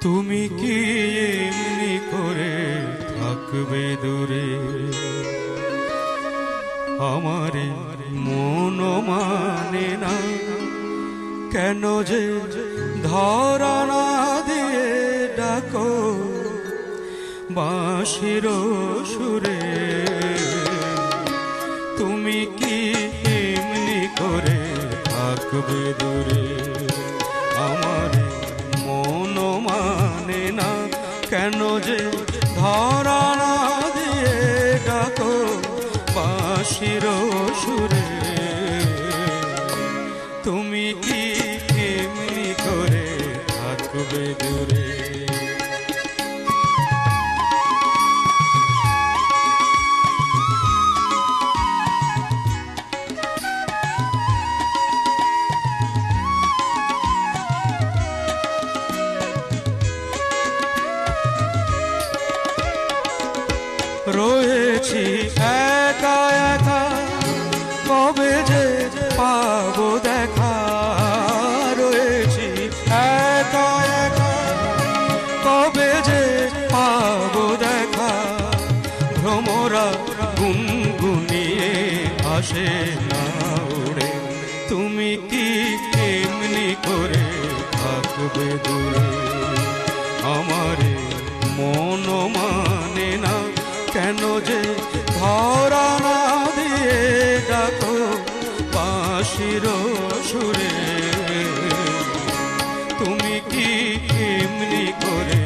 তুমি কি এমনি করে থাকবে দূরে? আমারে মন মানে না। কেন যে ধরা না দিয়ে ডাকো বাঁশির সুরে? তুমি কি এমনি করে থাকবে দূরে? কেন রয়েছি একা একা। কবে যে পাবো দেখা। রয়েছি একা একা। কবে যে পাবো দেখা। ভ্রমরা গুনগুনিয়ে আসে না উড়ে। তুমি কি এমনি করে থাকবে দূরে? আমারে মন মানে না কেন যে ধরা দিয়ে ডাকো বাঁশির সুরে? তুমি কি এমনি করে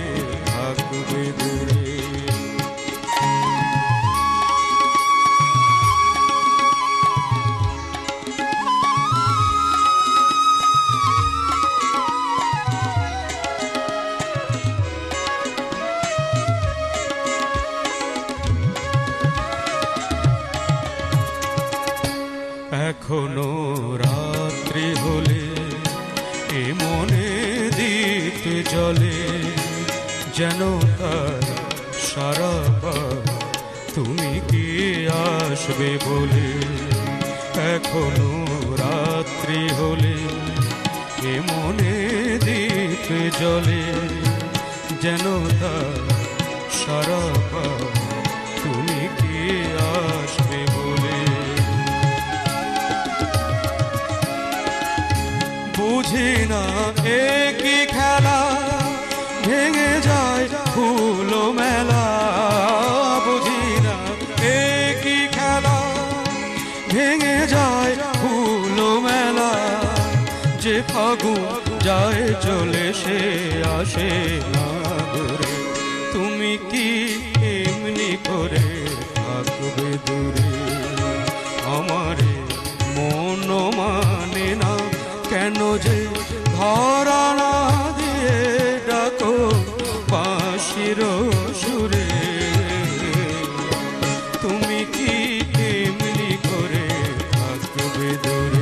এখনও রাত্রি হলে এ মনে দিতে জলে যেন তার সারা তুমি কি আসবে বলে? এখনও রাত্রি হলে এ মনে দিতে জলে যেন তার সারা বুঝি না একই খেলা? ভেঙে যায় ফুল মেলা বুঝি না একই খেলা? ভেঙে যায় ফুল মেলা যে ফাগু যায় চলে, সে আসে না তুমি কি এমনি করে থাকবে দূরে? আমারে মনোমা কেন যে ধরা দিয়ে ডাকো পাশির সুরে। তুমি কি তেমনি করে থাকবে দূরে?